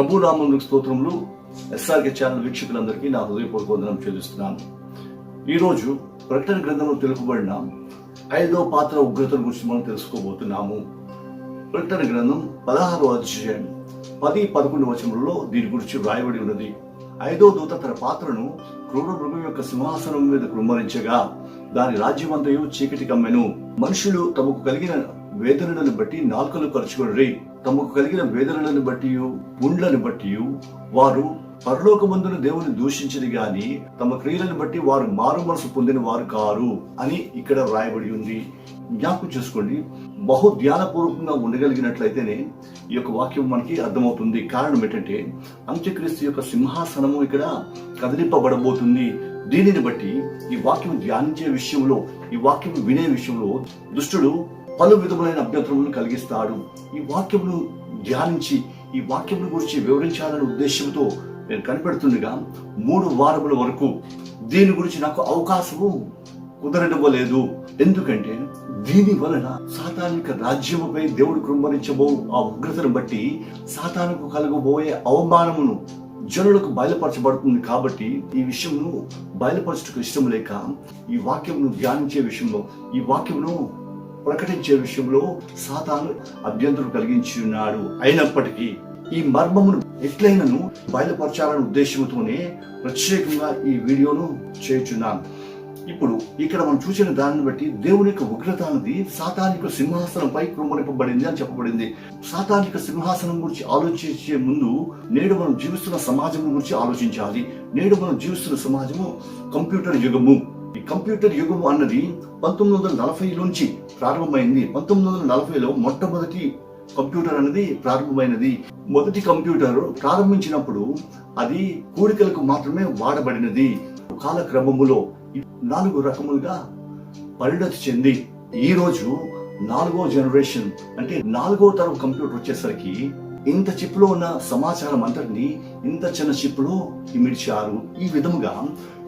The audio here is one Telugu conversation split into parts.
ప్రభు నామములకు స్తోత్రములు ఎస్ఆర్కే ఛానల్ వీక్షకులందరికీ నా హృదయపూర్వక వందనం చెల్లిస్తున్నాను. ఈరోజు ప్రకటన గ్రంథంలో తెలుపబడిన ఐదో పాత్ర ఉగ్రతల గురించి మనం తెలుసుకోబోతున్నాము. ప్రకటన గ్రంథం పదహారో అధ్యాయం పది పదకొండు వచనంలో దీని గురించి వ్రాయబడి ఉన్నది. ఐదో దూత తన పాత్రను క్రూర మృగం యొక్క సింహాసనం మీద కృమ్మరించగా దాని రాజ్యమంతయు చీకటి కమ్మెను. మనుషులు తమకు కలిగిన వేదనలను బట్టి నాలుకలు కలుచుకొనరి తమకు కలిగిన వేదనలను బట్టి ఉండ్లను బట్టి వారు పరలోకమందున దేవుని దూషించది గాని తమ క్రియలను బట్టి వారు మారు మనసు పొందిన వారు కారు అని ఇక్కడ వ్రాయబడి ఉంది. జ్ఞాపకం చేసుకోండి బహు ధ్యానపూర్వకంగా ఉండగలిగినట్లయితేనే ఈ యొక్క వాక్యం మనకి అర్థమవుతుంది. కారణం ఏంటంటే అంత్యక్రీస్తు యొక్క సింహాసనము ఇక్కడ కదిలింపబడబోతుంది. దీనిని బట్టి ఈ వాక్యం ధ్యానించే విషయంలో ఈ వాక్యం వినే విషయంలో దుష్టుడు పలు విధములైన అభ్యంతరములను కలిగిస్తాడు. ఈ వాక్యమును ధ్యానించి ఈ వాక్యమును గురించి వివరించాలనే ఉద్దేశంతో నేను కనిపెడుతుండగా మూడు వారముల వరకు దీని గురించి నాకు అవకాశము కుదరనివ్వలేదు. ఎందుకంటే దీని వలన సాతానిక రాజ్యముపై దేవుడు కృంభరించబో ఆ ఉగ్రతను బట్టి సాతానుకు కలగబోయే అవమానమును జనులకు బయలుపరచబడుతుంది కాబట్టి ఈ విషయంను బయలుపరచుటకు ఇష్టం లేక ఈ వాక్యమును ధ్యానించే విషయంలో ఈ వాక్యమును ప్రకటించే విషయంలో సాతాను అభ్యంతరం కలిగించి ఉన్నాడు అయినప్పటికీ ఈ మర్మమును ఎట్లయినను బయలుపరచాలనే ఉద్దేశంతోనే ప్రత్యేకంగా ఈ వీడియోను చేయుచున్నాను ఇప్పుడు ఇక్కడ మనం చూసిన దానిని బట్టి దేవుని యొక్క ఉగ్రత అనేది సాతానిక సింహాసనంపై కృమ్మరింపబడింది అని చెప్పబడింది. సాతానిక సింహాసనం గురించి ఆలోచించే ముందు నేడు మనం జీవిస్తున్న సమాజం గురించి ఆలోచించాలి. నేడు మనం జీవిస్తున్న సమాజము కంప్యూటర్ యుగము. ఈ కంప్యూటర్ యుగము అన్నది పంతొమ్మిది వందల నలభై నుంచి ప్రారంభమైంది. పంతొమ్మిది వందల నలభైలో మొట్టమొదటి కంప్యూటర్ అనేది ప్రారంభమైనది. మొదటి కంప్యూటర్ ప్రారంభించినప్పుడు అది కోరికలకు మాత్రమే వాడబడినది. కాలక్రమములో నాలుగు రకములుగా పరిణతి చెంది. ఈ రోజు నాలుగో జనరేషన్ అంటే నాలుగో తరం కంప్యూటర్ వచ్చేసరికి ఇంత చిప్లో ఉన్న సమాచారం అంతటిని ఇంత చిన్న చిప్లో ఇమిడ్చారు. ఈ విధముగా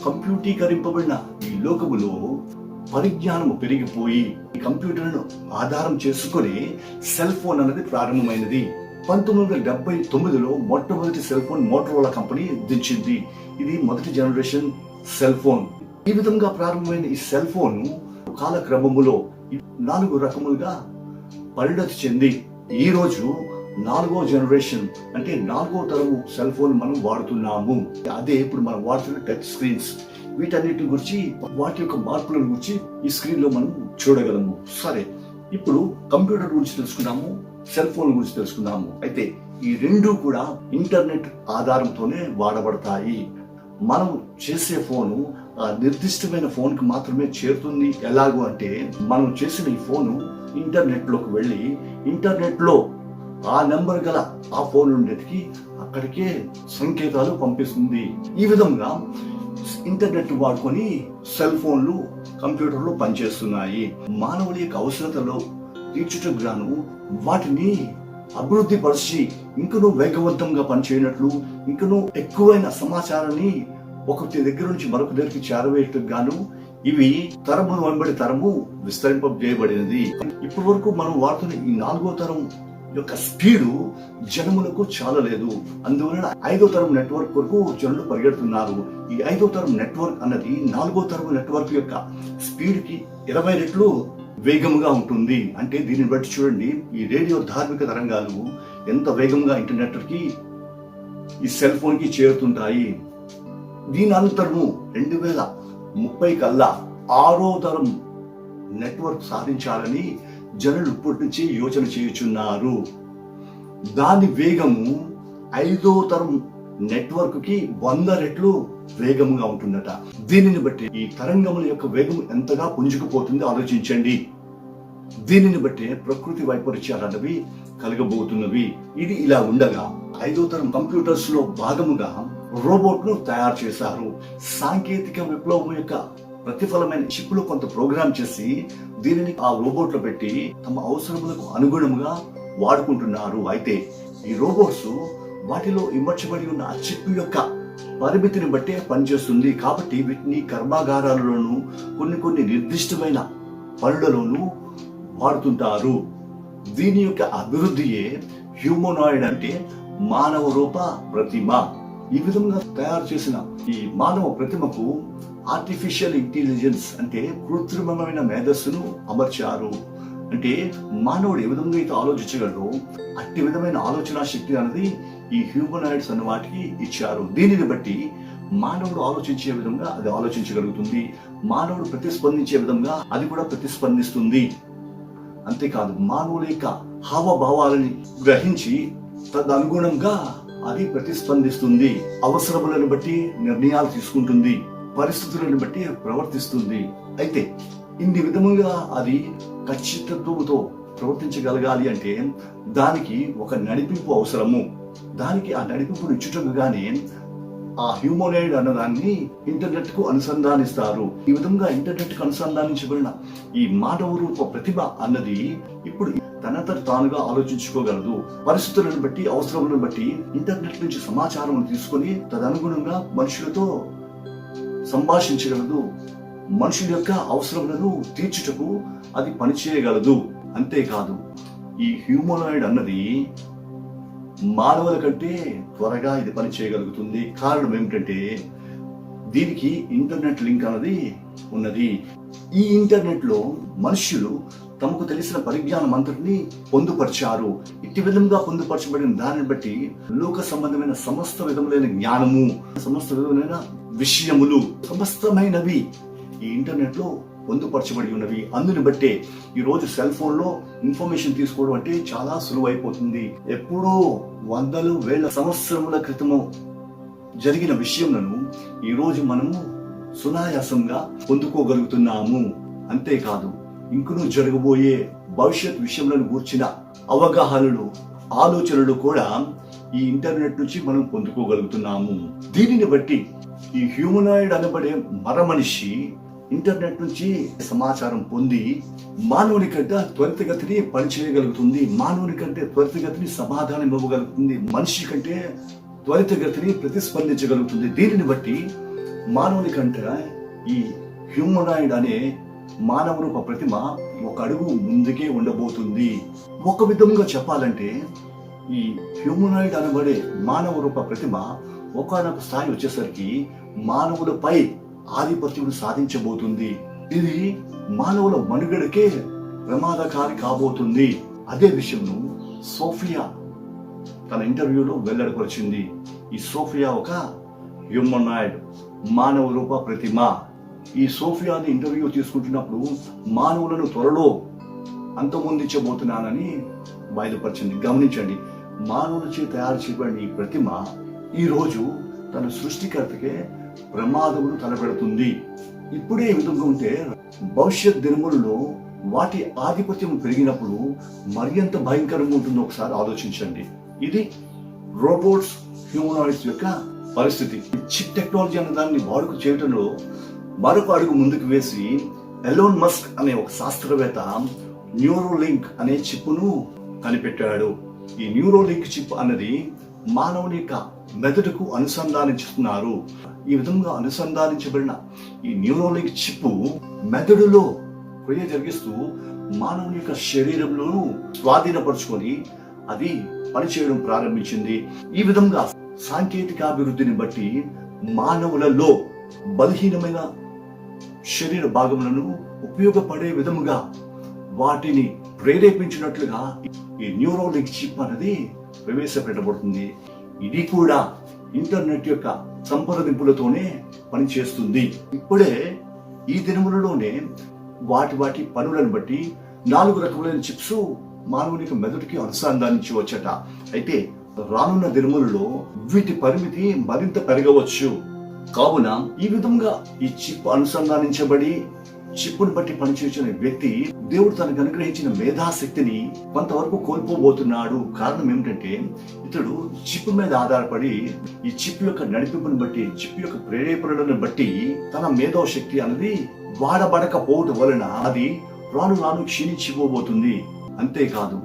కంప్యూటీకరింపబడిన ఈ లోకములో పరిజ్ఞానము పెరిగిపోయి ఈ కంప్యూటర్ను ఆధారం చేసుకుని సెల్ ఫోన్ అనేది ప్రారంభమైనది. పంతొమ్మిది వందల డెబ్బై తొమ్మిదిలో మొట్టమొదటి సెల్ ఫోన్ మోటరోలా కంపెనీ దించింది. ఇది మొదటి జనరేషన్ సెల్ ఫోన్. ఈ విధంగా ప్రారంభమైన ఈ సెల్ ఫోన్ కాలక్రమములో నాలుగు రకములుగా పరిణతి చెంది. ఈ రోజు నాలుగో జనరేషన్ అంటే నాలుగో తరము సెల్ ఫోన్ మనం వాడుతున్నాము. అదే ఇప్పుడు మనం వాడుతున్న టచ్ స్క్రీన్స్. వీటన్నిటి గురించి వాటి యొక్క మార్పుల గురించి ఈ స్క్రీన్లో మనం చూడగలము. సరే ఇప్పుడు కంప్యూటర్ గురించి తెలుసుకున్నాము సెల్ ఫోన్ గురించి తెలుసుకున్నాము అయితే ఈ రెండు కూడా ఇంటర్నెట్ ఆధారంతోనే వాడబడతాయి. మనం చేసే ఫోను ఆ నిర్దిష్టమైన ఫోన్కి మాత్రమే చేరుతుంది. ఎలాగో అంటే మనం చేసిన ఈ ఫోను ఇంటర్నెట్లోకి వెళ్ళి ఇంటర్నెట్లో ఆ నెంబర్ గల ఆ ఫోన్ ఉండేటికి అక్కడికే సంకేతాలు పంపిస్తుంది. ఈ విధంగా ఇంటర్నెట్ వాడుకొని సెల్ ఫోన్లు కంప్యూటర్లు పనిచేస్తున్నాయి. మానవుల యొక్క అవసరతలో తీర్చుటకు గాను వాటిని అభివృద్ధి పరిచి ఇంకనూ వేగవంతంగా పనిచేయనట్లు ఇంకనూ ఎక్కువైన సమాచారాన్ని ఒకటి దగ్గర నుంచి మరొక దగ్గరికి చేరవేయటకు గాను ఇవి తరము వెంబడి తరము విస్తరింపజేయబడినది. ఇప్పటి వరకు మనం వాడుతున్న ఈ నాలుగో తరం యొక్క స్పీడు జనములకు చాలా లేదు అందువలన ఐదో తరం నెట్వర్క్ కొరకు జనులు పరిగెడుతున్నారు. ఈ ఐదో తరం నెట్వర్క్ అన్నది నాలుగో తరం నెట్వర్క్ యొక్క స్పీడ్కి ఇరవై రెట్లు వేగంగా ఉంటుంది. అంటే దీన్ని బట్టి చూడండి ఈ రేడియో ధార్మిక తరంగాలు ఎంత వేగంగా ఇంటర్నెట్కి ఈ సెల్ ఫోన్కి చేరుతుంటాయి. దీని అనంతరము రెండు వేల ముప్పై కల్లా ఆరో తరం నెట్వర్క్ సాధించాలని జనులు ఇప్పటి నుంచి యోచన చేయుచున్నారు. దాని వేగము ఐదో తరం నెట్వర్క్కి వంద రెట్లు వేగముగా ఉంటుందట. దీనిని బట్టి ఈ తరంగముల యొక్క వేగం ఎంతగా పుంజుకుపోతుందో ఆలోచించండి. దీనిని బట్టి ప్రకృతి వైపరీత్యాలు అన్నవి కలగబోతున్నవి. ఇది ఇలా ఉండగా ఐదో తరం కంప్యూటర్స్లో భాగముగా రోబోట్ను తయారు చేశారు. సాంకేతిక విప్లవం యొక్క ప్రతిఫలమైన చిప్పులు కొంత ప్రోగ్రామ్ చేసి దీనిని ఆ రోబోట్లో పెట్టి తమ అవసరములకు అనుగుణంగా వాడుకుంటున్నారు. అయితే ఈ రోబోట్స్ వాటిలో ఇమర్చబడి ఉన్న ఆ చిప్ యొక్క పరిమితిని బట్టే పనిచేస్తుంది. కాబట్టి వీటిని కర్మాగారాలలోనూ కొన్ని కొన్ని నిర్దిష్టమైన పనులలోనూ వాడుతుంటారు. దీని యొక్క అభివృద్ధియే హ్యూమనాయిడ్ అంటే మానవ రూప ప్రతిమ. ఈ విధంగా తయారు చేసిన ఈ మానవ ప్రతిమకు ఆర్టిఫిషియల్ ఇంటెలిజెన్స్ అంటే కృత్రిమమైన మేధస్సును అమర్చారు. అంటే మానవుడు ఏ విధంగా అయితే ఆలోచించగలరో అట్టి విధమైన ఆలోచన శక్తి అనేది ఈ హ్యూమనాయిడ్స్ అన్న వాటికి ఇచ్చారు. దీనిని బట్టి మానవుడు ఆలోచించే విధంగా అది ఆలోచించగలుగుతుంది. మానవుడు ప్రతిస్పందించే విధంగా అది కూడా ప్రతిస్పందిస్తుంది. అంతేకాదు మానవుల యొక్క హావభావాలని గ్రహించి తదనుగుణంగా అది ప్రతిస్పందిస్తుంది. అవసరములను బట్టి నిర్ణయాలు తీసుకుంటుంది. పరిస్థితులను బట్టి ప్రవర్తిస్తుంది. అయితే ఇన్ని విధముగా అది ఖచ్చితత్వంతో ప్రవర్తించగలగాలి అంటే దానికి ఒక నడిపింపు అవసరము. దానికి ఆ నడిపింపును ఇచ్చుటకు గానే ఆ హ్యూమోనైడ్ అన్నదాన్ని ఇంటర్నెట్కు అనుసంధానిస్తారు. ఈ విధంగా ఇంటర్నెట్కు అనుసంధానించబడిన ఈ మానవ రూప ప్రతిభ అన్నది ఇప్పుడు తనంతట తానుగా ఆలోచించుకోగలదు. పరిస్థితులను బట్టి అవసరములను బట్టి ఇంటర్నెట్ నుంచి సమాచారం తీసుకొని తదనుగుణంగా మనుషులతో సంభాషించగలదు. మనుషుల యొక్క అవసరములను తీర్చుటకు అది పనిచేయగలదు. అంతేకాదు ఈ హ్యూమనాయిడ్ అన్నది మానవుల కంటే త్వరగా ఇది పని చేయగలుగుతుంది కారణం ఏమిటంటే దీనికి ఇంటర్నెట్ లింక్ అన్నది ఉన్నది. ఈ ఇంటర్నెట్లో మనుష్యులు తమకు తెలిసిన పరిజ్ఞానం అంతటిని పొందుపరిచారు. ఇట్టి విధంగా పొందుపరచబడిన దానిని బట్టి లోక సంబంధమైన సమస్త విధములైన జ్ఞానము సమస్త విధములైన విషయములు సమస్తమైనవి. ఈ ఇంటర్నెట్లో పొందుపరచబడి ఉన్నవి. అందుని బట్టే ఈరోజు సెల్ ఫోన్లో ఇన్ఫర్మేషన్ తీసుకోవడం అంటే చాలా సులువు అయిపోతుంది ఎప్పుడో వందలు వేల సంవత్సరముల క్రితము జరిగిన విషయములను ఈరోజు మనము సునాయాసంగా పొందుకోగలుగుతున్నాము. అంతేకాదు ఇంకనూ జరగబోయే భవిష్యత్ విషయములను గూర్చిన అవగాహనలు ఆలోచనలు కూడా ఈ ఇంటర్నెట్ నుంచి మనం పొందుకోగలుగుతున్నాము. దీనిని బట్టి ఈ హ్యూమనాయిడ్ అనబడే మర మనిషి ఇంటర్నెట్ నుంచి సమాచారం పొంది మానవుని కంటే త్వరితగతిని పనిచేయగలుగుతుంది. మానవుని కంటే త్వరితగతిని సమాధానం ఇవ్వగలుగుతుంది. మనిషి కంటే త్వరితగతిని ప్రతిస్పందించగలుగుతుంది. దీనిని బట్టి మానవుని కంటే ఈ హ్యూమనాయిడ్ అనే మానవ రూప ప్రతిమ ఒక అడుగు ముందుకే ఉండబోతుంది. ఒక విధంగా చెప్పాలంటే ఈ హ్యూమనాయిడ్ అనబడే మానవ రూప ప్రతిమ ఒకనొక స్థాయి వచ్చేసరికి మానవులపై ఆధిపత్యం సాధించబోతుంది. ఇది మానవుల మనుగడకే ప్రమాదకారి కాబోతుంది. అదే విషయంను సోఫియా తన ఇంటర్వ్యూలో వెల్లడిపరిచింది. ఈ సోఫియా ఒక హ్యూమనాయిడ్ మానవ రూప ప్రతిమ. ఈ సోఫియాని ఇంటర్వ్యూ తీసుకుంటున్నప్పుడు మానవులను త్వరలో అంతమొందించబోతున్నానని బయలుపరిచింది. గమనించండి మానవులచే తయారు చేయబడిన ఈ ప్రతిమ ఈరోజు తన సృష్టికర్తకే ప్రమాదమును తలపెడుతుంది. ఇప్పుడే ఈ విధంగా ఉంటే భవిష్యత్ దినములలో వాటి ఆధిపత్యం పెరిగినప్పుడు మరింత భయంకరంగా ఉంటుందో ఒకసారి ఆలోచించండి. ఇది రోబోట్స్ హ్యూమనాయిడ్స్ యొక్క పరిస్థితి. చిప్ టెక్నాలజీ అనే దాన్ని వాడుక చేయడంలో మరొక అడుగు ముందుకు వేసి ఎలోన్ మస్క్ అనే ఒక శాస్త్రవేత్త న్యూరోలింక్ అనే చిప్పును కనిపెట్టాడు. ఈ న్యూరోలింక్ చిప్ అన్నది మానవుని యొక్క మెదడుకు అనుసంధానించుతున్నారు. ఈ విధంగా అనుసంధానించబడిన ఈ న్యూరోలిక్ చిప్పు మెదడులో క్రియ జరిగిస్తూ మానవుని యొక్క శరీరంలోనూ స్వాధీనపరుచుకొని అది పనిచేయడం ప్రారంభించింది. ఈ విధంగా సాంకేతిక అభివృద్ధిని బట్టి మానవులలో బలహీనమైన శరీర భాగములను ఉపయోగపడే విధముగా వాటిని ప్రేరేపించినట్లుగా ఈ న్యూరోలిక్ చిప్ అనేది ప్రవేశపెట్టబడుతుంది. ఇది కూడా ఇంటర్నెట్ యొక్క సంప్రదింపులతోనే పనిచేస్తుంది. ఇప్పుడే ఈ దినములలోనే వాటి వాటి పనులను బట్టి నాలుగు రకములైన చిప్స్ మానవునికి మెదడుకి అనుసంధానించవచ్చట అయితే రానున్న దినములలో వీటి పరిమితి మరింత పెరగవచ్చు. కావున ఈ విధంగా ఈ చిప్ అనుసంధానించబడి చిప్పును బట్టి పనిచేసిన వ్యక్తి దేవుడు తనకు అనుగ్రహించిన మేధాశక్తిని కొంతవరకు కోల్పోబోతున్నాడు. కారణం ఏమిటంటే ఇతడు చిప్ మీద ఆధారపడి ఈ చిప్ యొక్క నడిపింపును బట్టి చిప్ యొక్క ప్రేరేపణలను బట్టి తన మేధో శక్తి అనేది వాడబడకపోవటం వలన అది రాను రాను క్షీణించిపోబోతుంది. అంతేకాదు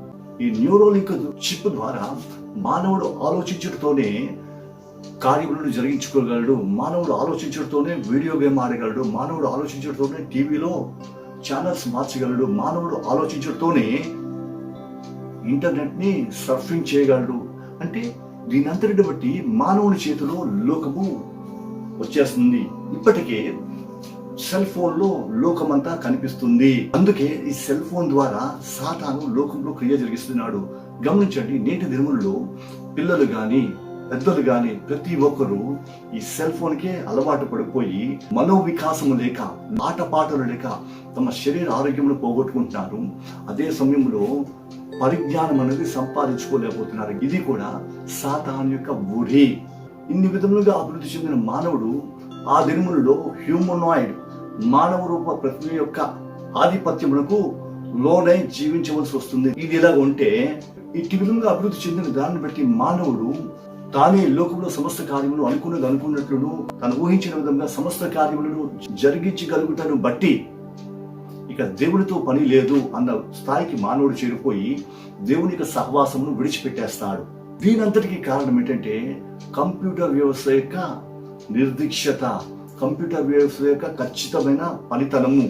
ఈ న్యూరోలింక్ చిప్ ద్వారా మానవుడు ఆలోచించడంతోనే కార్యములను జరిగించుకోగలడు మానవుడు ఆలోచించడంతోనే వీడియో గేమ్ ఆడగలడు మానవుడు ఆలోచించడంతోనే టీవీలో ఛానల్స్ మార్చగలడు మానవుడు ఆలోచించడంతోనే ఇంటర్నెట్ని సర్ఫింగ్ చేయగలడు. అంటే దీని అంతటిని బట్టి మానవుని చేతిలో లోకము వచ్చేస్తుంది. ఇప్పటికే సెల్ ఫోన్లో లోకమంతా కనిపిస్తుంది. అందుకే ఈ సెల్ ఫోన్ ద్వారా సాతాను లోకంలో క్రియ జరిగిస్తున్నాడు. గమనించండి నేటి దినముల్లో పిల్లలు కానీ పెద్దలు గాని ప్రతి ఒక్కరూ ఈ సెల్ ఫోన్ కే అలవాటు పడిపోయి మనోవికాసము లేక ఆటపాటలు లేక తమ శరీర ఆరోగ్యమును పోగొట్టుకుంటున్నారు. అదే సమయంలో పరిజ్ఞానం అనేది సంపాదించుకోలేకపోతున్నారు. ఇది కూడా సాతాన్ యొక్క బురి ఇన్ని విధములుగా అభివృద్ధి చెందిన మానవుడు ఆ దినములలో హ్యూమనాయిడ్ మానవ రూప ప్రక్రియ యొక్క ఆధిపత్యములకు లోనై జీవించవలసి వస్తుంది. ఇది ఇలా ఉంటే ఇట్టి విధంగా అభివృద్ధి చెందిన దాన్ని బట్టి మానవుడు తానే లోకంలో సమస్త కార్యములు అనుకున్నది అనుకున్నట్లును తను ఊహించిన విధంగా సమస్త కార్యములను జరిగించగలుగుటను బట్టి ఇక దేవునితో పని లేదు అన్న స్థాయికి మానవుడు చేరిపోయి దేవుని యొక్క సహవాసమును విడిచిపెట్టేస్తాడు. దీనంతటికి కారణం ఏంటంటే కంప్యూటర్ వ్యవస్థ యొక్క నిర్దిక్షత కంప్యూటర్ వ్యవస్థ యొక్క ఖచ్చితమైన పనితనము.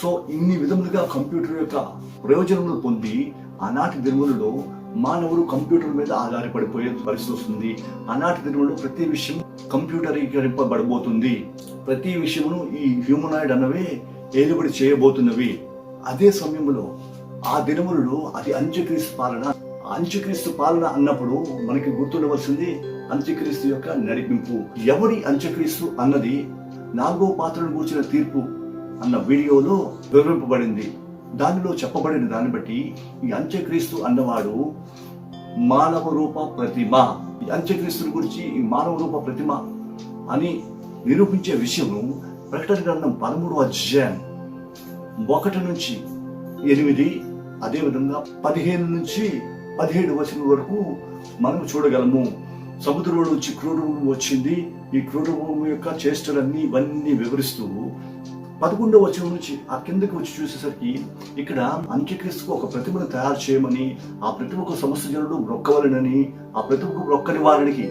సో ఇన్ని విధములుగా కంప్యూటర్ యొక్క ప్రయోజనములు పొంది ఆనాటి దినములలో మానవుడు కంప్యూటర్ మీద ఆధారపడిపోయే పరిస్థితి వస్తుంది. అనాటి దినంలో ప్రతి విషయం కంప్యూటరీకరింపబడబోతుంది ప్రతి విషయమును ఈ హ్యూమనాయిడ్ అన్నవే ఏలుబడి చేయబోతున్నవి. అదే సమయంలో ఆ దినములలో అది అంత్యక్రీస్తు పాలన. అంత్యక్రీస్తు పాలన అన్నప్పుడు మనకి గుర్తుండవలసింది అంత్యక్రీస్తు యొక్క నడిపింపు. ఎవరి అంత్యక్రీస్తు అన్నది నాలుగో పాత్రను కూర్చిన తీర్పు అన్న వీడియోలో వివరింపబడింది. దానిలో చెప్పబడిన దాన్ని బట్టి ఈ అంత్యక్రీస్తు అన్నవాడు మానవ రూప ప్రతిమ. ఈ అంత్యక్రీస్తుని గురించి ఈ మానవ రూప ప్రతిమ అని నిరూపించే విషయము ప్రకటన గ్రంథం పదమూడు అధ్యాయం ఒకటి నుంచి ఎనిమిది అదేవిధంగా పదిహేను నుంచి పదిహేడు వచనం వరకు మనం చూడగలము. సముద్రంలో నుంచి క్రూరభూమి వచ్చింది. ఈ క్రూరభూమి యొక్క చేష్టలన్నీ ఇవన్నీ వివరిస్తూ పదకొండవ వచనం నుంచి ఆ కిందకి వచ్చి చూసేసరికి ఇక్కడ అంత్యక్రీస్తుకు ఒక ప్రతిమను తయారు చేయమని ఆ ప్రతిమకు సమస్త జనుడు మొక్కవలనని ఆ ప్రతిమకు మొక్కని వారికి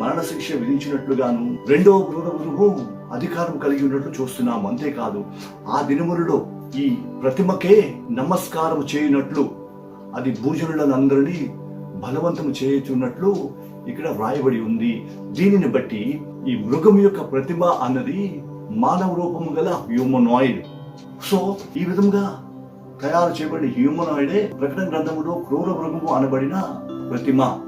మరణ శిక్ష విధించినట్లుగాను రెండవ మృగమును అధికారం కలిగి ఉన్నట్లు చూస్తున్నాం. అంతేకాదు ఆ దినములలో ఈ ప్రతిమకే నమస్కారం చేయనట్లు అది భూజనులను అందరినీ బలవంతం చేయుచున్నట్లు ఇక్కడ వ్రాయబడి ఉంది. దీనిని బట్టి ఈ మృగం యొక్క ప్రతిమ అన్నది మానవ రూపము గల హ్యూమనాయిడ్. సో ఈ విధంగా తయారు చేయబడిన హ్యూమనాయిడే ప్రకటన గ్రంథములో క్రూర మృగము అనబడిన ప్రతిమ.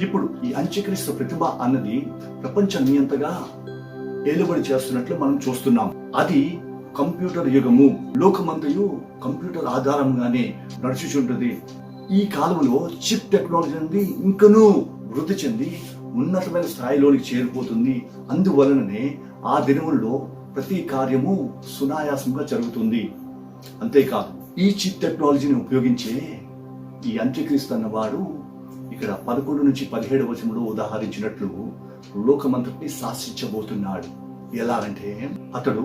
ఇప్పుడు ఈ అంత్యక్రీస్తు ప్రతిమ అన్నది ప్రపంచ నియంతగా ఏలుబడి చేస్తున్నట్లు మనం చూస్తున్నాం. అది కంప్యూటర్ యుగము. లోకమంతయు కంప్యూటర్ ఆధారంగానే నడుచుచుంటుంది. ఈ కాలంలో చిప్ టెక్నాలజీ అనేది ఇంకనూ వృద్ధి చెంది ఉన్నతమైన స్థాయిలోనికి చేరిపోతుంది. అందువలననే ఆ దినముల్లో ప్రతి కార్యము సునాయాసంగా జరుగుతుంది. అంతేకాదు ఈ చిప్ టెక్నాలజీని ఉపయోగించే ఈ అంత్యక్రీస్తు అన్నవాడు ఇక్కడ పదకొండు నుంచి పదిహేడు వచనంలో ఉదాహరించినట్లు లోకమంతటిని శాసించబోతున్నాడు. ఎలాగంటే అతడు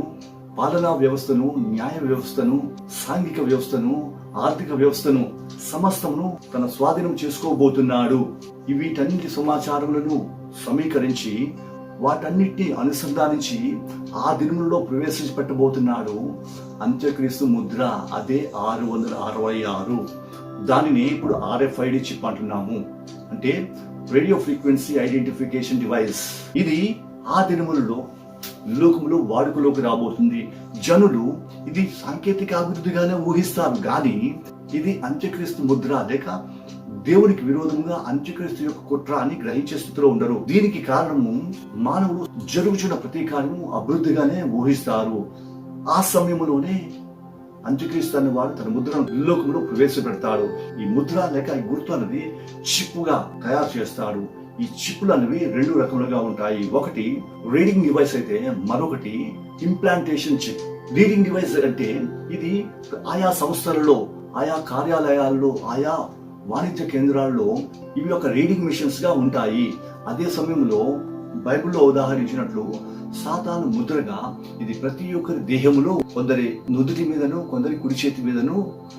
పాలనా వ్యవస్థను న్యాయ వ్యవస్థను సాంఘిక వ్యవస్థను ఆర్థిక వ్యవస్థను సమస్తమును తన స్వాధీనం చేసుకోబోతున్నాడు. ఈ వీటన్నిటి సమాచారములను సమీకరించి వాటన్నిటిని అనుసంధానించి ఆ దినములలో ప్రవేశపెట్టబోతున్నాడు అంత్యక్రీస్తు ముద్ర అదే ఆరు వందల అరవై ఆరు. దానిని ఇప్పుడు ఆర్ఎఫ్ఐడి చిప్ అంటున్నాము అంటే రేడియో ఫ్రీక్వెన్సీ ఐడెంటిఫికేషన్ డివైస్. ఇది ఆ దినములలో లోకంలో వాడుకలోకి రాబోతుంది. జనులు ఇది సాంకేతిక అభివృద్ధిగానే ఊహిస్తారు. కానీ ఇది అంత్యక్రీస్తు ముద్ర లేక దేవునికి విరోధంగా అంత్యక్రీస్తు యొక్క కుట్ర అని గ్రహించే స్థితిలో ఉండరు. దీనికి కారణము మానవులు జరుగుచున్న ప్రతి కార్యము అభివృద్ధిగానే ఊహిస్తారు. ఆ సమయంలోనే అంత్యక్రీస్తు వాడు తన ముద్రను లోకంలో ప్రవేశపెడతాడు. ఈ ముద్ర లేక ఈ గుర్తు అన్నది చిప్పుగా తయారు చేస్తాడు. ఈ చిప్పులు అనేవి రెండు రకములుగా ఉంటాయి. ఒకటి రీడింగ్ డివైస్ అయితే మరొకటి ఇంప్లాంటేషన్ చిప్. రీడింగ్ డివైస్ అంటే ఇది ఆయా సంస్థలలో ఆయా కార్యాలయాల్లో ఆయా వాణిజ్య కేంద్రాల్లో ఇవి ఒక రీడింగ్ మిషన్స్గా ఉంటాయి. అదే సమయంలో బైబిల్లో ఉదాహరించినట్లు సాతాను ముద్రగా ఇది ప్రతి ఒక్కరి దేహములో కొందరి నుదుటి మీదను కొందరి కుడి చేతి మీదను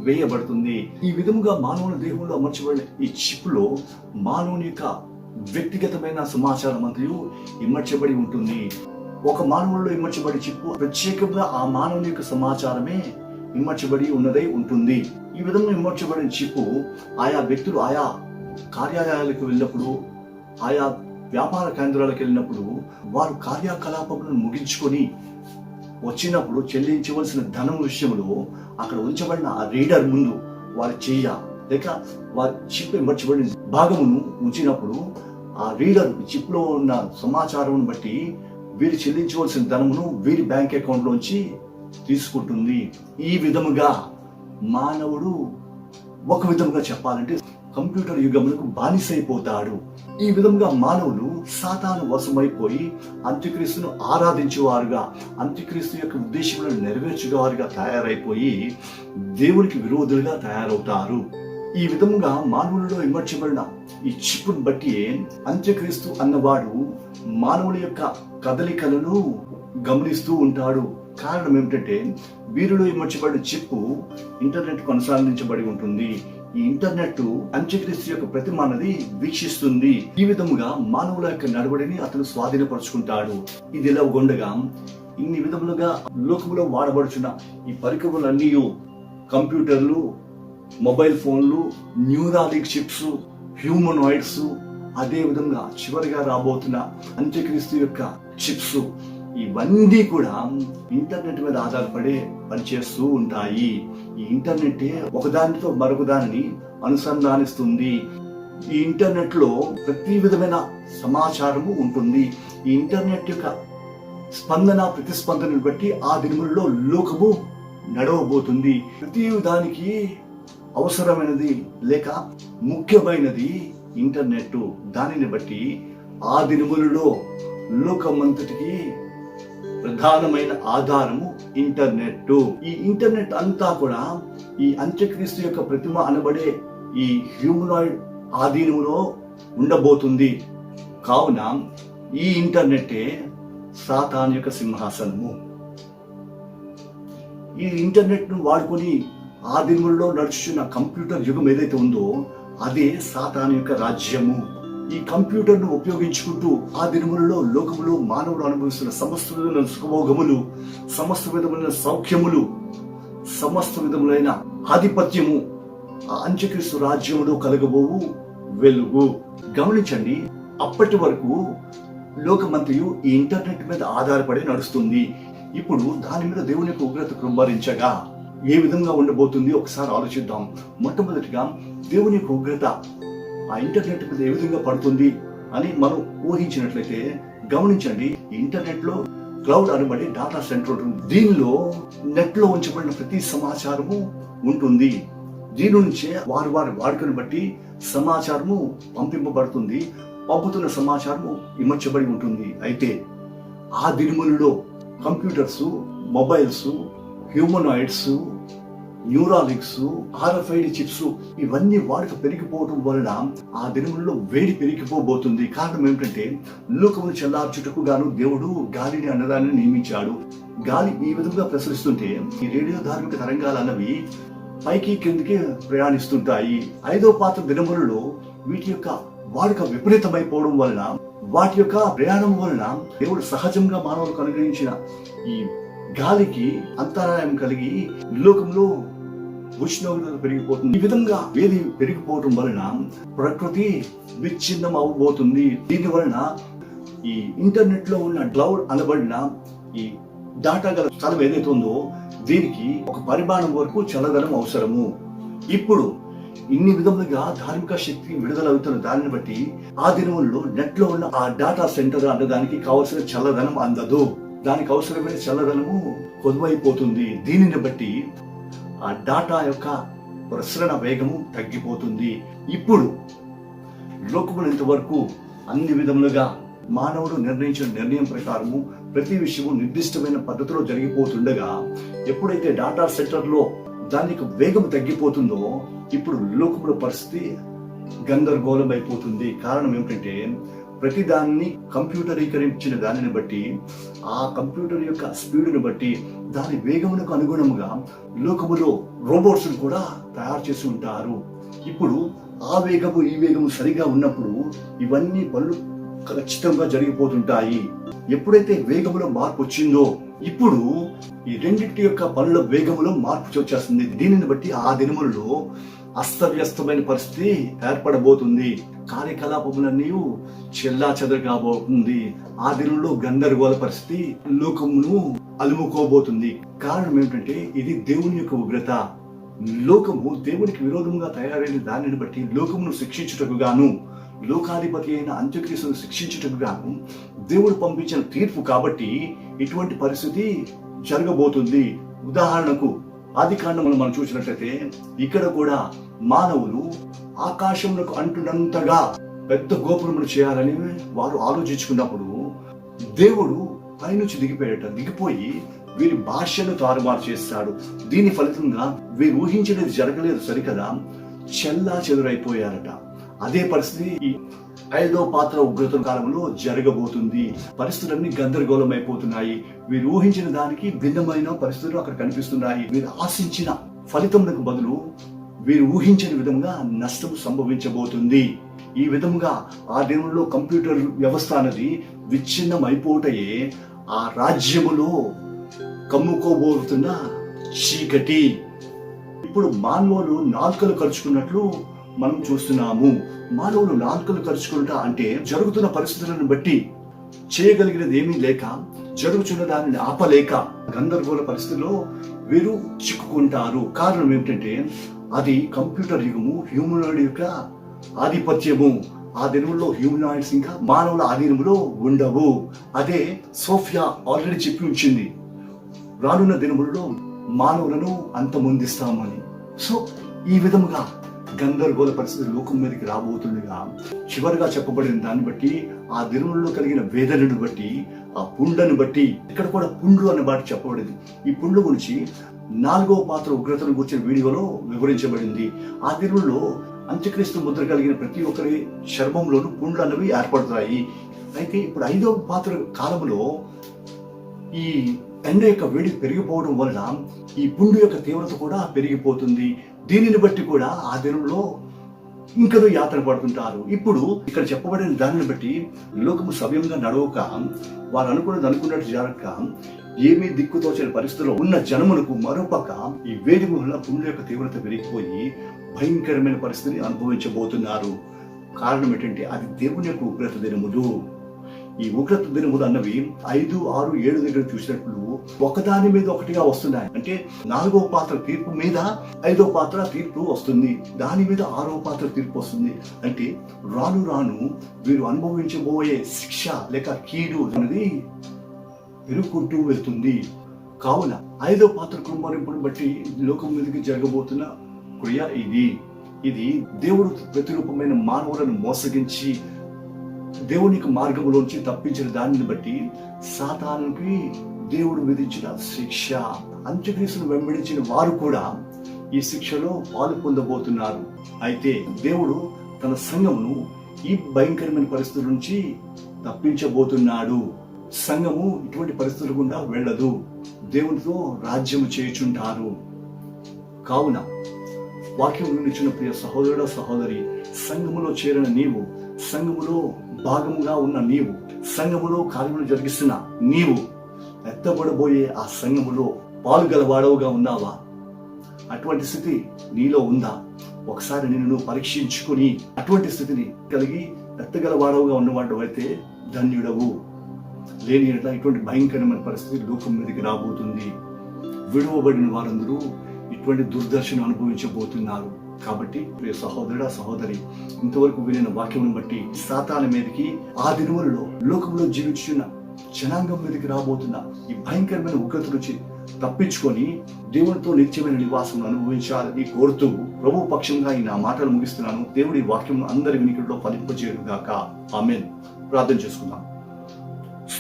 వేయబడుతుంది. ఈ విధముగా మానవుని దేహంలో అమర్చబడిన ఈ చిప్లో మానవుని యొక్క వ్యక్తిగతమైన సమాచారం అంతయు ఇమర్చబడి ఉంటుంది. ఒక మానవుల్లో ఇమర్చబడి చిప్పు ప్రత్యేకంగా ఆ మానవుని యొక్క సమాచారమే ఇమర్చబడి ఉన్నదై ఉంటుంది. ఈ విధంగా ఇమ్మర్చబడిన చిప్పు ఆయా వ్యక్తులు ఆయా కార్యాలయాలకు వెళ్ళినప్పుడు ఆయా వ్యాపార కేంద్రాలకు వెళ్ళినప్పుడు వారు కార్యకలాపములను ముగించుకొని వచ్చినప్పుడు చెల్లించవలసిన ధనం విషయంలో అక్కడ ఉంచబడిన ఆ రీడర్ ముందు వారి చెయ్య లేక వారి చిప్ ఇమర్చబడిన భాగమును ఉంచినప్పుడు ఆ రీడర్ చిప్లో ఉన్న సమాచారం బట్టి వీరు చెల్లించవలసిన ధనమును వీరి బ్యాంక్ అకౌంట్లోంచి తీసుకుంటుంది. ఈ విధముగా మానవుడు ఒక విధముగా చెప్పాలంటే కంప్యూటర్ యుగములకు బానిసైపోతాడు. ఈ విధంగా మానవులు సాతాను వశమైపోయి అంత్యక్రీస్తును ఆరాధించేవారుగా అంత్యక్రీస్తు యొక్క ఉద్దేశములను నెరవేర్చేవారుగా తయారైపోయి దేవునికి విరోధులుగా తయారవుతారు. ఈ విధముగా మానవులలో ఇమర్చబడిన ఈ చిప్పును బట్టి అంత్యక్రీస్తు అన్నవాడు మానవుల యొక్క కదలికలను గమనిస్తూ ఉంటాడు. కారణం ఏమిటంటే వీరిలో ఇమర్చబడిన చిప్పు ఇంటర్నెట్ కొనసాగించబడి ఉంటుంది. ఈ ఇంటర్నెట్ అంత్యక్రీస్తు యొక్క ప్రతిమానది వీక్షిస్తుంది. ఈ విధముగా మానవుల యొక్క నడవడిని అతను స్వాధీనపరుచుకుంటాడు. ఇది ఇలా ఉండగా ఇన్ని విధములుగా లోకములో వాడబడుచున్న ఈ పరికరములన్నీ కంప్యూటర్లు మొబైల్ ఫోన్లు న్యూరాలిక్ చిప్స్ హ్యూమనాయిడ్స్ అదే విధంగా చివరిగా రాబోతున్న అంత్యక్రీస్తు యొక్క చిప్స్ ఇవన్నీ కూడా ఇంటర్నెట్ మీద ఆధారపడి పనిచేస్తూ ఉంటాయి. ఈ ఇంటర్నెట్ ఒకదానితో మరొక దానిని అనుసంధానిస్తుంది. ఈ ఇంటర్నెట్లో ప్రతి విధమైన సమాచారము ఉంటుంది. ఈ ఇంటర్నెట్ యొక్క స్పందన ప్రతిస్పందనను బట్టి ఆ దినములలో లోకము నడవబోతుంది. ప్రతి దానికి అవసరమైనది లేక ముఖ్యమైనది ఇంటర్నెట్ దానిని బట్టి ఆ దినములలో లోకమంతటికి ప్రధానమైన ఆధారము ఇంటర్నెట్ ఈ ఇంటర్నెట్ అంతా కూడా ఈ అంత్యక్రీస్తు యొక్క ప్రతిమ అనబడే ఈ హ్యూమనాయిడ్ ఆధీనములో ఉండబోతుంది. కావున ఈ ఇంటర్నెట్టే సాతాన్ యొక్క సింహాసనము. ఈ ఇంటర్నెట్ను వాడుకొని ఆ నడుచున్న కంప్యూటర్ యుగం ఏదైతే ఉందో అదే సాతాన్ యొక్క రాజ్యము. ఈ కంప్యూటర్ను ఉపయోగించుకుంటూ ఆ దినములలో లోకములో మానవుడు అనుభవిస్తున్న సమస్త విధమైన సుఖభోగములు సమస్త విధములైన సౌఖ్యములు సమస్త విధములైన ఆధిపత్యము ఆ అంత్యక్రీస్తు రాజ్యములో కలగబోవు వెలుగు. గమనించండి అప్పటి వరకు లోకమంతయు ఈ ఇంటర్నెట్ మీద ఆధారపడి నడుస్తుంది. ఇప్పుడు దాని మీద దేవుని యొక్క ఉగ్రత కృంభరించగా ఏ విధంగా ఉండబోతుంది? ఒకసారి ఆలోచిద్దాం. మొట్టమొదటిగా దేవుని యొక్క ఉగ్రత ఆ ఇంటర్నెట్ మీద ఏ విధంగా పడుతుంది అని మనం ఊహించినట్లయితే గమనించండి ఇంటర్నెట్లో క్లౌడ్ అనబడే డాటా సెంటర్ ఉంటుంది. దీనిలో నెట్లో ఉంచబడిన ప్రతి సమాచారము ఉంటుంది. దీని నుంచే వారి వారి వాడుకను బట్టి సమాచారము పంపింపబడుతుంది. పంపుతున్న సమాచారము ఇమర్చబడి ఉంటుంది. అయితే ఆ దినములలో computers mobiles humanoids Neuralinks RFID chips ఇవన్నీ వాడుక పెరిగిపోవడం వలన ఆ దినములలో వేడి పెరిగిపోబోతుంది. కారణం ఏమిటంటే లోకమును చల్లార్చుటకు గాను దేవుడు గాలిని అన్నదాన్ని నియమించాడు. గాలి ఈ విధంగా ప్రసరిస్తుంటే ఈ రేడియో ధార్మిక తరంగాలు అన్నవి పైకి కిందికి ప్రయాణిస్తుంటాయి. ఐదో పాత దినములలో వీటి యొక్క వాడుక విపరీతమైపోవడం వలన వాటి యొక్క ప్రయాణం వలన దేవుడు సహజంగా మానవులకు అనుగ్రహించిన ఈ గాలికి అంతరాయం కలిగి లోకంలో ఉష్ణోగ్రత పెరిగిపోతుంది. ఈ విధంగా వేది పెరిగిపోవటం వలన ప్రకృతి విచ్ఛిన్నం అవ్వబోతుంది. దీని వలన ఈ ఇంటర్నెట్లో ఉన్న క్లౌడ్ అనబడిన ఈ డాటా గల స్థలం ఏదైతే ఉందో దీనికి ఒక పరిమాణం వరకు చల్లదనం అవసరము. ఇప్పుడు ఇన్ని విధములుగా ధార్మిక శక్తి విడుదలవుతున్న దానిని బట్టి ఆ దినముల్లో నెట్లో ఉన్న ఆ డాటా సెంటర్ అన్న దానికి కావలసిన చల్లదనం అందదు. దానికి అవసరమైన చల్లదనము కొద్దువైపోతుంది. దీనిని బట్టి ఆ డాటా యొక్క ప్రసరణ వేగము తగ్గిపోతుంది. ఇప్పుడు లోకములు వరకు అన్ని విధములుగా మానవుడు నిర్ణయించిన నిర్ణయం ప్రకారము ప్రతి విషయము నిర్దిష్టమైన పద్ధతిలో జరిగిపోతుండగా ఎప్పుడైతే డాటా సెంటర్లో దానికి వేగం తగ్గిపోతుందో ఇప్పుడు లోకముల పరిస్థితి గందరగోళం అయిపోతుంది కారణం ఏమిటంటే ప్రతి దాన్ని కంప్యూటరీకరించిన దానిని బట్టి ఆ కంప్యూటర్ యొక్క స్పీడ్ని బట్టి దాని వేగమునకు అనుగుణముగా లోకములో రోబోట్స్ కూడా తయారు చేసి ఉంటారు. ఇప్పుడు ఆ వేగము ఈ వేగము సరిగా ఉన్నప్పుడు ఇవన్నీ పనులు ఖచ్చితంగా జరిగిపోతుంటాయి. ఎప్పుడైతే వేగములో మార్పు వచ్చిందో ఇప్పుడు ఈ రెండింటి యొక్క పనుల వేగములో మార్పు వచ్చేస్తుంది. దీనిని బట్టి ఆ దినములలో అస్తవ్యస్తమైన పరిస్థితి ఏర్పడబోతుంది. కార్యకలాపములన్నీ చెల్లా చెదరగాబోతుంది. ఆ దినంలో గందరగోళ పరిస్థితి లోకమును అలుముకోబోతుంది. కారణం ఏమిటంటే ఇది దేవుని యొక్క ఉగ్రత. లోకము దేవునికి విరోధముగా తయారైన దానిని బట్టి లోకమును శిక్షించుటకు గాను లోకాధిపతి అయిన అంత్యక్రీస్తును శిక్షించుటకు గాను దేవుడు పంపించిన తీర్పు కాబట్టి ఇటువంటి పరిస్థితి జరగబోతుంది. ఉదాహరణకు ఆది కాండములు మనం చూసినట్లయితే ఇక్కడ కూడా మానవులు ఆకాశములకు అంటున్నంతగా పెద్ద గోపురములు చేయాలని వారు ఆలోచించుకున్నప్పుడు దేవుడు పైనుంచి దిగిపోయేట దిగిపోయి వీరి భాషను తారుమారు చేస్తాడు. దీని ఫలితంగా వీరు ఊహించినది జరగలేదు సరికదా? చెల్లా చెదురైపోయారట. అదే పరిస్థితి ఐదో పాత్ర ఉగ్రత కాలంలో జరగబోతుంది. పరిస్థితులన్నీ గందరగోళం అయిపోతున్నాయి వీరు ఊహించిన దానికి భిన్నమైన పరిస్థితులు అక్కడ కనిపిస్తున్నాయి. వీరు ఆశించిన ఫలితములకు బదులు వీరు ఊహించిన విధంగా నష్టం సంభవించబోతుంది. ఈ విధముగా ఆ దినంలో కంప్యూటర్ వ్యవస్థ అనేది విచ్ఛిన్నం అయిపోటయే ఆ రాజ్యములో కమ్ముకోబోతున్న చీకటి. ఇప్పుడు మానవులు నాలుకలు కలుచుకున్నట్లు మనం చూస్తున్నాము. మానవులు నాలుకలు ఖర్చుకుంట అంటే జరుగుతున్న పరిస్థితులను బట్టి చేయగలిగినది ఏమీ లేక జరుగుతున్న దానిని ఆపలేక గందరగోళ పరిస్థితుల్లో వీరు చిక్కుకుంటారు. కారణం ఏమిటంటే అది కంప్యూటర్ యుగము హ్యూమనాయిడ్ యొక్క ఆధిపత్యము. ఆ దినముల్లో హ్యూమనాయిడ్స్ ఇంకా మానవుల ఆధీనములో ఉండవు. అదే సోఫియా ఆల్రెడీ చెప్పి ఉంచింది. రానున్న దినములలో మానవులను అంతమొందిస్తామని. సో ఈ విధముగా గందరగోళ పరిస్థితి లోకం మీదకి రాబోతుండగా చివరిగా చెప్పబడిన దాన్ని బట్టి ఆ దినములలో కలిగిన వేదనను బట్టి ఆ పుండను బట్టి ఇక్కడ కూడా పుండ్రు అనే మాట చెప్పబడింది. ఈ పుండ్ల గురించి నాలుగవ పాత్ర ఉగ్రతను గురించిన వీడియోలో వివరించబడింది. ఆ దినములలో అంత్యక్రీస్తు ముద్ర కలిగిన ప్రతి ఒక్కరి చర్మంలోనూ పుండ్లు అనేవి ఏర్పడతాయి. అయితే ఇప్పుడు ఐదవ పాత్ర కాలంలో ఈ ఎండ యొక్క వేడి పెరిగిపోవడం వల్ల ఈ పుండు యొక్క తీవ్రత కూడా పెరిగిపోతుంది. దీనిని బట్టి కూడా ఆ దినంలో ఇంకనూ యాత్ర పడుతుంటారు. ఇప్పుడు ఇక్కడ చెప్పబడిన దానిని బట్టి లోకము సవ్యంగా నడవక వారు అనుకున్నది అనుకున్నట్టు జరగక ఏమీ దిక్కుతోచని పరిస్థితిలో ఉన్న జనములకు మరోపక్క ఈ వేడి వల్ల పుండు యొక్క తీవ్రత పెరిగిపోయి భయంకరమైన పరిస్థితిని అనుభవించబోతున్నారు. కారణం ఏంటంటే అది దేవుని యొక్క ఉగ్రత దినములు. ఈ ఉగ్రత దినములు అన్నవి ఐదు ఆరు ఏడు దగ్గర చూసినట్లు ఒకదాని మీద ఒకటిగా వస్తున్నాయి. అంటే నాలుగో పాత్ర తీర్పు మీద ఐదో పాత్ర తీర్పు వస్తుంది. దాని మీద ఆరో పాత్ర తీర్పు వస్తుంది. అంటే రాను రాను వీరు అనుభవించబోయే శిక్ష లేక కీడు అనేది పెరుగుకుంటూ వెళ్తుంది. కావున ఐదో పాత్ర కుమ్మరింపును బట్టి లోకం మీదకి జరగబోతున్న క్రియ ఇది. ఇది దేవుడు ప్రతిరూపమైన మానవులను మోసగించి దేవునికి మార్గంలోంచి తప్పించిన దానిని బట్టి సాతానుకి దేవుడు విధించిన శిక్ష. అంత్యక్రీస్తును వెంబడించిన వారు కూడా ఈ శిక్షలో పాలు పొందబోతున్నారు. అయితే దేవుడు తన సంఘమును ఈ భయంకరమైన పరిస్థితుల నుంచి తప్పించబోతున్నాడు. సంఘము ఇటువంటి పరిస్థితుల గుండా వెళ్ళదు. దేవునితో రాజ్యము చేయుచుంటారు. కావున వాక్యం వినిచిన ప్రియ సహోదరుడ సహోదరి సంఘములో చేరిన నీవు సంఘములో భాగముగా ఉన్న నీవు సంఘములో కార్యములు జరిగిస్తున్న నీవు ఎత్తబడబోయే ఆ సంఘములో పాల్గలవాడవుగా ఉన్నావా? అటువంటి స్థితి నీలో ఉందా? ఒకసారి నిన్ను పరీక్షించుకుని అటువంటి స్థితిని కలిగి ఎత్తగలవాడవుగా ఉన్నవాడు అయితే ధన్యుడవు. లేని ఇటువంటి భయంకరమైన పరిస్థితి లోకం మీదకి రాబోతుంది. విడువబడిన వారందరూ ఇటువంటి దుర్దర్శను అనుభవించబోతున్నారు. కాబట్టి సహోదరుడా సహోదరి ఇంతవరకు వినిన వాక్యం బట్టి సాతాన మీదకి ఆ దినములలో లోకంలో జీవించున్న జనాంగం మీదకి రాబోతున్న ఈ భయంకరమైన ఉగ్రత నుంచి తప్పించుకొని దేవునితో నిత్యమైన నివాసం అనుభవించాలని కోరుతూ ప్రభు పక్షంగా ఈ నా మాటలు ముగిస్తున్నాను. దేవుడి వాక్యం అందరి వినికిడిలో ఫలింపజేయడుగాక ఆమెన్. ప్రార్థన చేసుకుందాం.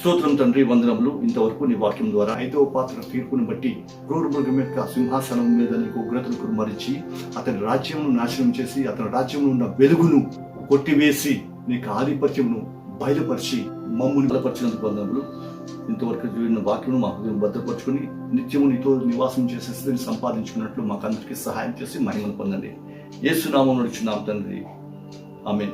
స్తోత్రం తండ్రి వందనములు. ఇంతవరకు నీ వాక్యం ద్వారా ఐదవ పాత్ర తీర్పును బట్టి క్రూర మృగం యొక్క సింహాసనం మీద నీకు ఉగ్రతను కురుమరించి అతని రాజ్యమును నాశనం చేసి అతని రాజ్యంలో ఉన్న వెలుగును కొట్టివేసి నీకు ఆధిపత్యమును బయలుపరిచి మమ్ముని బలపరిచినందుకు వందనములు. ఇంతవరకు విన్న వాక్యం మా హృదయం భద్రపరుచుకొని నిత్యము నీతో నివాసం చేసే స్థితిని సంపాదించుకున్నట్లు మాకు అందరికీ సహాయం చేసి మహిమను పొందండి. ఏసునామం నడుచున్నాం తండ్రి. ఆమె